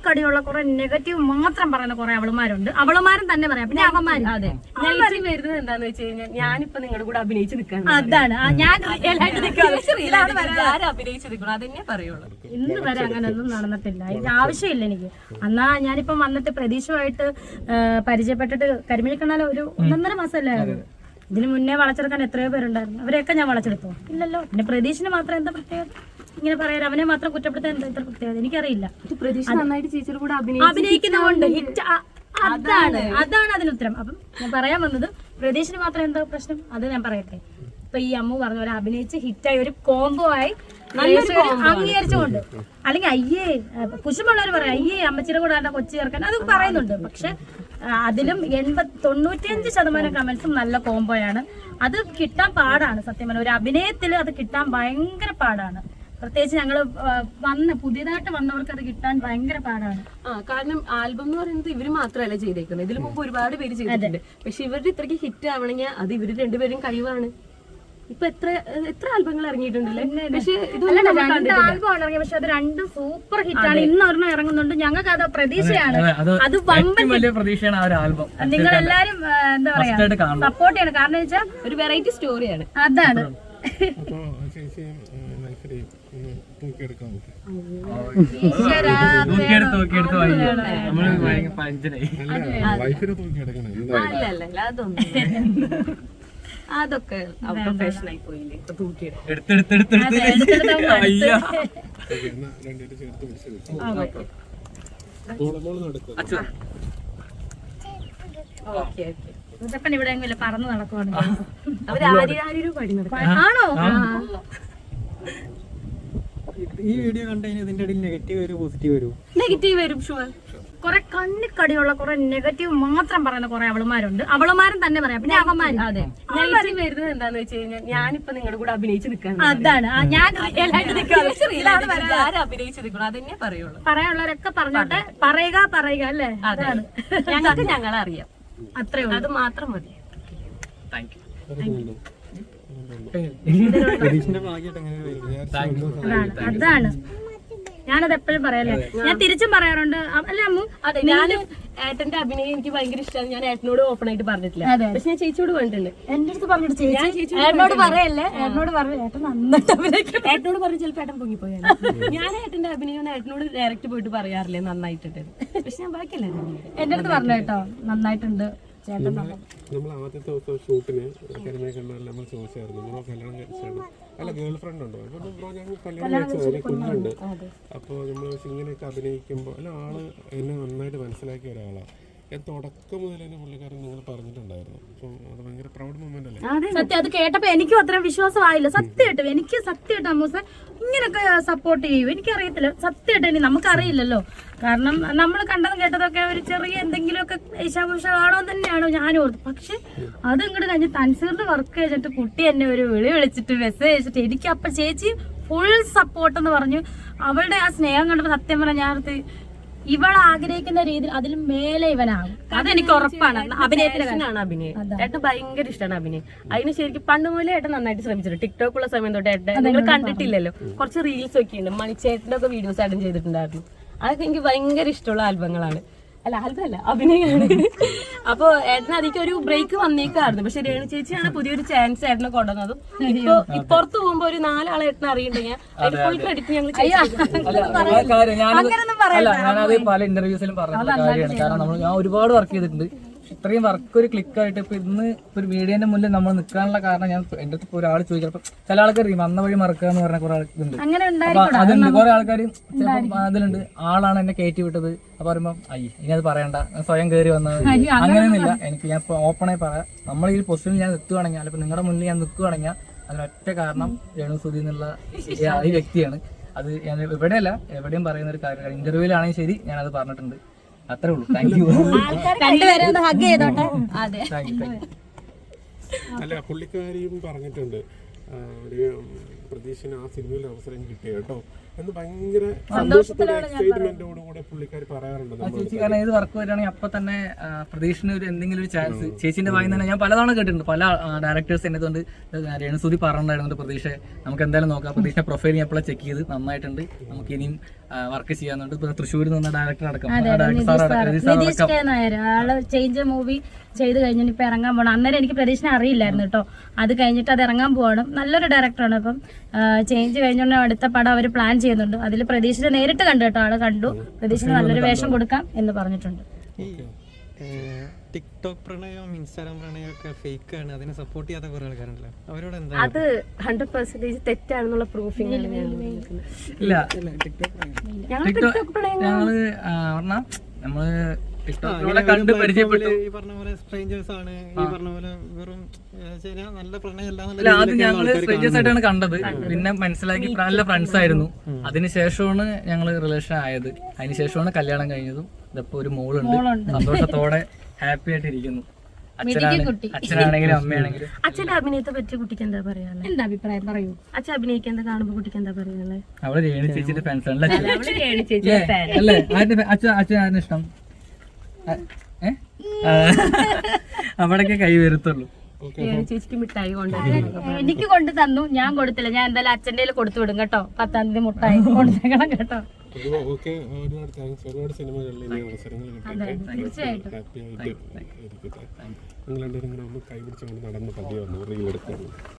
കണ്ണിക്കടിയുള്ള കുറെ നെഗറ്റീവ് മാത്രം പറയുന്ന കുറെ അവളുമാരുണ്ട്. അവളുമാരും തന്നെ പറയാം. പിന്നെ അവന്മാരും. അതെ. നെഗറ്റീവ് വരുന്നത് എന്താന്ന് വെച്ച് കഴിഞ്ഞാൽ ഞാനിപ്പോ നിങ്ങളുടെ കൂടെ അഭിനയിച്ച് നിൽക്കാൻ അതാണ്. ആ, ഞാൻ real ആയിട്ട് നിൽക്കുകയാണ്. ആരും അഭിനയിച്ച് നിൽക്കണം അതന്നെ പറയുള്ളൂ. ഇന്ന് വരെ അങ്ങനെയൊന്നും നടന്നിട്ടില്ല. ഇത് ആവശ്യമില്ല എനിക്ക്. എന്നാ ഞാനിപ്പം വന്നിട്ട് പ്രതീക്ഷമായിട്ട് പരിചയപ്പെട്ടിട്ട് കരിമിഴിക്കണ്ണാല ഒരു ഒന്നൊന്നര മാസമല്ലേ? ഇതിന് മുന്നേ വളച്ചെടുക്കാൻ എത്രയോ പേരുണ്ടായിരുന്നു. അവരെയൊക്കെ ഞാൻ വളച്ചെടുത്തു. ഇല്ലല്ലോ. പിന്നെ പ്രതീക്ഷിന് മാത്രം എന്താ പ്രത്യേകത? ഇങ്ങനെ പറയാൻ അവനെ മാത്രം കുറ്റപ്പെടുത്താൻ എന്താ ഇത്ര പ്രത്യേകത? എനിക്കറിയില്ല. അഭിനയിക്കുന്നതുകൊണ്ട് ഹിറ്റ് അതാണ്. അതാണ്. അതിന് ഉത്തരം. അപ്പം ഞാൻ പറയാൻ വന്നത് പ്രതീക്ഷിന് മാത്രം എന്താ പ്രശ്നം? അത് ഞാൻ പറയട്ടെ. ഇപ്പൊ ഈ അമ്മു പറഞ്ഞ പോലെ അഭിനയിച്ച് ഹിറ്റായി ഒരു കോംബോ ആയി പ്രേക്ഷകര് അംഗീകരിച്ചുകൊണ്ട്. അല്ലെങ്കിൽ അയ്യേ കുശുമുള്ളവർ പറയാം അയ്യേ അമ്മച്ചിയുടെ കൂടെ ആണ്ട കൊച്ചു ചേർക്കാൻ. അത് പറയുന്നുണ്ട്. പക്ഷെ അതിലും എൺപത് തൊണ്ണൂറ്റിയഞ്ച് ശതമാനം കമന്റ്സും നല്ല കോംബോയാണ് അത് കിട്ടാൻ പാടാണ്. സത്യം പറഞ്ഞാൽ ഒരു അഭിനയത്തിൽ അത് കിട്ടാൻ ഭയങ്കര പാടാണ്. പ്രത്യേകിച്ച് ഞങ്ങൾ വന്ന പുതിയതായിട്ട് വന്നവർക്ക് അത് കിട്ടാൻ ഭയങ്കര പാടാണ്. ആ കാരണം ആൽബം എന്ന് പറയുന്നത് ഇവർ മാത്രമല്ല ചെയ്തേക്കുന്നത്. ഇതിനു മുമ്പ് ഒരുപാട് പേര് ചെയ്തിട്ടുണ്ട്. പക്ഷെ ഇവരുടെ ഇത്രയ്ക്ക് ഹിറ്റ് ആവണമെങ്കിൽ അത് ഇവർ രണ്ടുപേരും കഴിവാണ്. ഇപ്പൊ എത്ര എത്ര ആൽബങ്ങൾ ഇറങ്ങിയിട്ടുണ്ടല്ലേ? പക്ഷെ രണ്ട്. ആൽബം ഇറങ്ങി പക്ഷെ അത് രണ്ടും സൂപ്പർ ഹിറ്റാണ് ഇന്ന് ഒരെണ്ണം ഇറങ്ങുന്നുണ്ട്. ഞങ്ങൾക്ക് അത് പ്രതീക്ഷയാണ് അത് വലിയ പ്രതീക്ഷയാണ് ആ ഒരു ആൽബം. നിങ്ങൾ എല്ലാരും എന്താ പറയാ സപ്പോർട്ട് ചെയ്യണം. കാരണം വെച്ചാൽ ഒരു വെറൈറ്റി സ്റ്റോറിയാണ് അതാണ്. വൈഫിനെ അതൊക്കെ പോയില്ലേ ഇവിടെ പറന്ന് നടക്കുവാണ് ആണോ? ഈ വീഡിയോ കണ്ടതിന് ഇതിന്റെ ഇടയിൽ നെഗറ്റീവ് വരും പോസിറ്റീവ് വരും? നെഗറ്റീവ് വരും ഷുവർ. കുറെ കണ്ണിക്കടിയുള്ള കുറെ നെഗറ്റീവ് മാത്രം പറയുന്ന കുറെ അവളുമാരുണ്ട്. അവളുമാരും തന്നെ പറയാം. പിന്നെ അവന്മാരും. അതെ. നെഗറ്റീവ് വരുന്നത് എന്താന്ന് വെച്ച് കഴിഞ്ഞാൽ ഞാനിപ്പോ നിങ്ങളുടെ കൂടെ അഭിനയിച്ച് നിൽക്കണം അതാണ്. ഞാൻ അഭിനയിച്ച് നിൽക്കണം അതന്നെ പറയുള്ളൂ. പറയാനുള്ളവരൊക്കെ പറഞ്ഞോട്ടെ. പറയുക പറയുക അല്ലേ? അതാണ്. ഞങ്ങൾക്ക് ഞങ്ങളറിയാം. അത്രേ ഉള്ളൂ. അത് മാത്രം മതി. താങ്ക് വരും അതാണ്. ഞാനത് എപ്പോഴും പറയാല്ലേ? ഞാൻ തിരിച്ചും പറയാറുണ്ട്. അല്ല അമ്മു അതെ ഞാൻ ഏട്ടന്റെ അഭിനയം എനിക്ക് ഭയങ്കര ഇഷ്ടമാണ് ഞാൻ ഏട്ടനോട് ഓപ്പൺ ആയിട്ട് പറഞ്ഞിട്ടില്ല. പക്ഷെ ഞാൻ ചേച്ചിയോട് പറഞ്ഞിട്ടുണ്ട്. എന്റെ അടുത്ത് പറഞ്ഞിട്ട് ഞാൻ ചേച്ചി ഏട്ടനോട് പറയല്ലേ? ഏട്ടനോട് പറഞ്ഞു ഏട്ടൻ നന്നായിട്ട് അഭിനയിക്കും ഏട്ടനോട് പറഞ്ഞു ചിലപ്പോൾ ഏട്ടൻ പൊങ്ങിപ്പോയാൽ ഞാൻ ഏട്ടന്റെ അഭിനയം ഏട്ടനോട് ഡയറക്റ്റ് പോയിട്ട് പറയാറില്ലേ? നന്നായിട്ടുണ്ട്. പക്ഷെ ഞാൻ ബാക്കിയല്ല? എന്റെ അടുത്ത് പറഞ്ഞു കേട്ടോ. നന്നായിട്ടുണ്ട്. നമ്മൾ ആദ്യത്തെ ദിവസം ഷൂട്ടിന് കരിമേ കണ്ടാൽ നമ്മൾ ചോദിച്ചായിരുന്നു. ബ്രോ കല്യാണം കഴിച്ചാണ് അല്ല ഗേൾ ഫ്രണ്ട് ഉണ്ടോ? അപ്പോൾ ബ്രോ ഞങ്ങൾ കല്യാണം കഴിച്ചത് കുഞ്ഞുണ്ട്. അപ്പോൾ നമ്മൾ ഇങ്ങനെയൊക്കെ അഭിനയിക്കുമ്പോൾ അല്ല ആൾ എന്നെ നന്നായിട്ട് മനസ്സിലാക്കിയ ഒരാളാണ് ഞാൻ തുടക്കം മുതൽ തന്നെ പുള്ളിക്കാരൻ നിങ്ങൾ പറഞ്ഞിട്ടുണ്ടായിരുന്നു. അത് ഭയങ്കര പ്രൗഡ് മൊമെന്റ് അല്ലേ? സത്യം അത് കേട്ടപ്പോ എനിക്കും അത്ര വിശ്വാസമായില്ല. സത്യമായിട്ടും എനിക്ക് സത്യമായിട്ട് അമ്മൂസ ഇങ്ങനൊക്കെ സപ്പോർട്ട് ചെയ്യും. എനിക്കറിയത്തില്ല. സത്യമായിട്ട് ഇനി നമുക്കറിയില്ലല്ലോ. കാരണം നമ്മൾ കണ്ടതും കേട്ടതൊക്കെ ഒരു ചെറിയ എന്തെങ്കിലുമൊക്കെ ഈശാഭൂഷമാണോ തന്നെയാണോ ഞാൻ ഓർത്ത് പക്ഷെ അത് ഇങ്ങോട്ട് കഴിഞ്ഞ് തൻസീറിന്റെ വർക്ക് കഴിഞ്ഞിട്ട് കുട്ടി എന്നെ ഒരു വിളി വിളിച്ചിട്ട് മെസ്സേജ് അയച്ചിട്ട് എനിക്ക് അപ്പൊ ചേച്ചി ഫുൾ സപ്പോർട്ട് എന്ന് പറഞ്ഞു. അവളുടെ ആ സ്നേഹം കണ്ടപ്പോ സത്യം പറഞ്ഞ ഞാൻ ഇവൾ ആഗ്രഹിക്കുന്ന രീതിയിൽ അതിലും മേലെ ഇവനാകും. അതെനിക്ക് ഉറപ്പാണ്. അഭിനയത്തിനാണ് അഭിനയം. ഏട്ടൻ ഭയങ്കര ഇഷ്ടമാണ് അഭിനയം. അതിന് ശരിക്കും പണ്ട് മുതലേ ഏട്ടൻ നന്നായിട്ട് ശ്രമിച്ചിട്ടുണ്ട്. ടിക്ടോക്ക് ഉള്ള സമയം തൊട്ട് ഏട്ടൻ നിങ്ങൾ കണ്ടിട്ടില്ലല്ലോ. കുറച്ച് റീൽസ് ഒക്കെ ഉണ്ട്. മണിച്ചേട്ടന്റെ ഒക്കെ വീഡിയോസ് ഏട്ടൻ ചെയ്തിട്ടുണ്ടായിരുന്നു. അതൊക്കെ എനിക്ക് ഭയങ്കര ഇഷ്ടമുള്ള ആൽബങ്ങളാണ്. അല്ല അല്ല അഭിനയാണ്. അപ്പൊ ഏട്ടന് അതിക്ക് ഒരു ബ്രേക്ക് വന്നേക്കായിരുന്നു. പക്ഷെ രേണു ചേച്ചിയാണ് പുതിയൊരു ചാൻസ് ഏട്ടനെ കൊണ്ടുവന്നത്. ഇപ്പൊ ഇപ്പുറത്ത് പോകുമ്പോ ഒരു നാലാളെ ഏട്ടനെ അറിയണ്ടെങ്കിൽ ഞാൻ ഫുൾ ക്രെഡിറ്റ് ഞങ്ങൾ ഞാനത് പല ഇന്റർവ്യൂസിലും പറഞ്ഞു കാര്യമാണ്. കാരണം നമ്മൾ ഞാൻ ഒരുപാട് വർക്ക് ചെയ്തിട്ടുണ്ട്. ഇത്രയും വർക്ക് ഒരു ക്ലിക്ക് ആയിട്ട് ഇപ്പൊ ഇന്ന് ഒരു വീഡിയോന്റെ മുന്നിൽ നമ്മൾ നിൽക്കാനുള്ള കാരണം ഞാൻ എന്റെ അടുത്ത് ഒരാൾ ചോദിച്ചപ്പോ ചില ആൾക്കാർ അന്ന വഴി മറക്കുക എന്ന് പറഞ്ഞ കുറെ ആൾക്കുണ്ട് അപ്പൊ അതുണ്ട് കുറെ ആൾക്കാർ അതിലുണ്ട്. ആളാണ് എന്നെ കയറ്റി വിട്ടത്. അപ്പൊ പറയുമ്പോ അയ്യ ഇനി അത് പറയണ്ട. സ്വയം കയറി വന്നത് അങ്ങനെയൊന്നുമില്ല. എനിക്ക് ഞാൻ ഓപ്പണായി പറയാം. നമ്മൾ ഈ പൊസിഷനിൽ ഞാൻ നിൽക്കുകയാണെങ്കിൽ അല്ലെങ്കിൽ നിങ്ങളുടെ മുന്നിൽ ഞാൻ നിൽക്കുകയാണെങ്കിൽ അതിനൊറ്റ കാരണം രേണു സുധി എന്നുള്ള ഈ- വ്യക്തിയാണ്. അത് ഞാൻ എവിടെയല്ല എവിടെയും പറയുന്ന ഒരു കാര്യം ഇന്റർവ്യൂലാണെങ്കിൽ ശരി ഞാൻ അത് പറഞ്ഞിട്ടുണ്ട്. അത്രേ ഉള്ളൂ. താങ്ക് യു രണ്ടുപേരും ഒന്ന് ഹഗ് ചെയ്തോട്ടെ? അതെ. അല്ല പുള്ളിക്കാരിയും പറഞ്ഞിട്ടുണ്ട്. ഒരു പ്രതീക്ഷന് ആ സിനിമയിൽ അവസരം കിട്ടിയ കേട്ടോ. എന്ന് ഭയങ്കര സന്തോഷത്തോടെ എക്സൈറ്റ്മെന്റോട് കൂടെ പുള്ളിക്കാർ പറയാറുണ്ട് ചേച്ചി കാരണം ഏത് വർക്ക് വരികയാണെങ്കിൽ അപ്പൊ തന്നെ പ്രതീക്ഷിന് ഒരു എന്തെങ്കിലും ഒരു ചാൻസ് ചേച്ചിന്റെ വായി തന്നെ ഞാൻ പലതവണ കേട്ടിട്ടുണ്ട്. പല ഡയറക്ടേഴ്സ് എന്നെ കൊണ്ട് രേണുസുതി പറഞ്ഞിട്ടുണ്ടായിരുന്നു പ്രതീക്ഷ. നമുക്ക് എന്തായാലും നോക്കാം. പ്രതീക്ഷ പ്രൊഫൈൽ ഞാൻ എപ്പോഴും ചെക്ക് ചെയ്ത് നന്നായിട്ടുണ്ട്. നമുക്ക് ഇനിയും വർക്ക് ചെയ്യാന്നുണ്ട് ഇപ്പൊ തൃശ്ശൂരിൽ നിന്ന് ഡയറക്ടർ അടക്കം ഡയറക്ടർ സാർ അടക്കം ആൾ ചേഞ്ച് മൂവി ചെയ്ത് കഴിഞ്ഞിട്ട് ഇപ്പൊ ഇറങ്ങാൻ പോകണം അന്നേരം എനിക്ക് പ്രതീക്ഷനെ അറിയില്ലായിരുന്നു കേട്ടോ. അത് കഴിഞ്ഞിട്ട് അത് ഇറങ്ങാൻ പോകണം നല്ലൊരു ഡയറക്ടറാണ് അപ്പം. ചേഞ്ച് കഴിഞ്ഞോണ്ട് അടുത്ത പടം അവർ പ്ലാൻ ചെയ്യുന്നുണ്ട്. അതിൽ പ്രതീക്ഷിനെ നേരിട്ട് കണ്ടു കേട്ടോ. ആൾ കണ്ടു. പ്രതീക്ഷിന് നല്ലൊരു വേഷം കൊടുക്കാം എന്ന് പറഞ്ഞിട്ടുണ്ട്. ടിക്ടോക്ക് പ്രണയം ഇൻസ്റ്റാഗ്രാം പ്രണയം ഒക്കെ ഫേക്ക് ആണ് അതിനെ സപ്പോർട്ട് ചെയ്യാത്ത കുറെ ആൾക്കാരുണ്ടല്ലോ. അവരോട് എന്താ അത് ഹൺഡ്രഡ് പെർസെന്റേജ് തെറ്റാണെന്നുള്ള പ്രൂഫിംഗ് ഇല്ല. ടിക്ടോക്ക് ഞങ്ങൾ നമ്മൾ ടിക്ടോക്കിലൂടെ കണ്ട് പരിചയപ്പെട്ടു. ഈ പറഞ്ഞ പോലെ സ്ട്രേഞ്ചേഴ്സ് ആണ്. ഈ പറഞ്ഞ പോലെ വെറും ഏഹ്, നല്ല പ്രണയമല്ല അല്ല ആദ്യം ഞങ്ങൾ സ്ട്രേഞ്ചേഴ്സ് ആയിട്ടാണ് കണ്ടത്. പിന്നെ മനസ്സിലാക്കി നല്ല ഫ്രണ്ട്സ് ആയിരുന്നു. അതിനുശേഷമാണ് ഞങ്ങൾ റിലേഷൻ ആയത്. അതിനുശേഷമാണ് കല്യാണം കഴിഞ്ഞതും. ഇതപ്പോ ഒരു മോളുണ്ട്. സന്തോഷത്തോടെ ഹാപ്പി ആയിട്ട് ഇരിക്കുന്നു. അച്ഛനാണ് അച്ഛനാണെങ്കിലും അമ്മയാണെങ്കിലും. അച്ഛന്റെ അഭിനയത്തെ പറ്റി കുട്ടിക്ക് എന്താ പറയാനുള്ളത് എന്താ അഭിപ്രായം? പറയൂ. അച്ഛൻ അഭിനയിക്കാൻ കാണുമ്പോ കുട്ടിക്ക് എന്താ പറയാനുള്ളത് അവൾ രേണു ചേച്ചിയുടെ ഫാൻസ് ആണല്ലേ അച്ഛൻ? അച്ഛൻ ആരുടെ ഇഷ്ടം? അവിടൊക്കെ കൈ വരുത്തുള്ളൂ ചേച്ചിക്ക് മിഠായി കൊണ്ടുവരുന്നത് എനിക്ക് കൊണ്ടു തന്നു. ഞാൻ കൊടുത്തില്ല. ഞാൻ എന്തായാലും അച്ഛന്റെ കൊടുത്തു വിടും കേട്ടോ. പത്താം തീയതി മുട്ടായി കൊടുത്തേക്കണം കേട്ടോ. ഓക്കെ. ഒരുപാട് താങ്ക്സ്. ഒരുപാട് സിനിമകളിൽ ഇനി അവസരങ്ങൾ നടന്ന് പതിയെ വന്നു റീൽ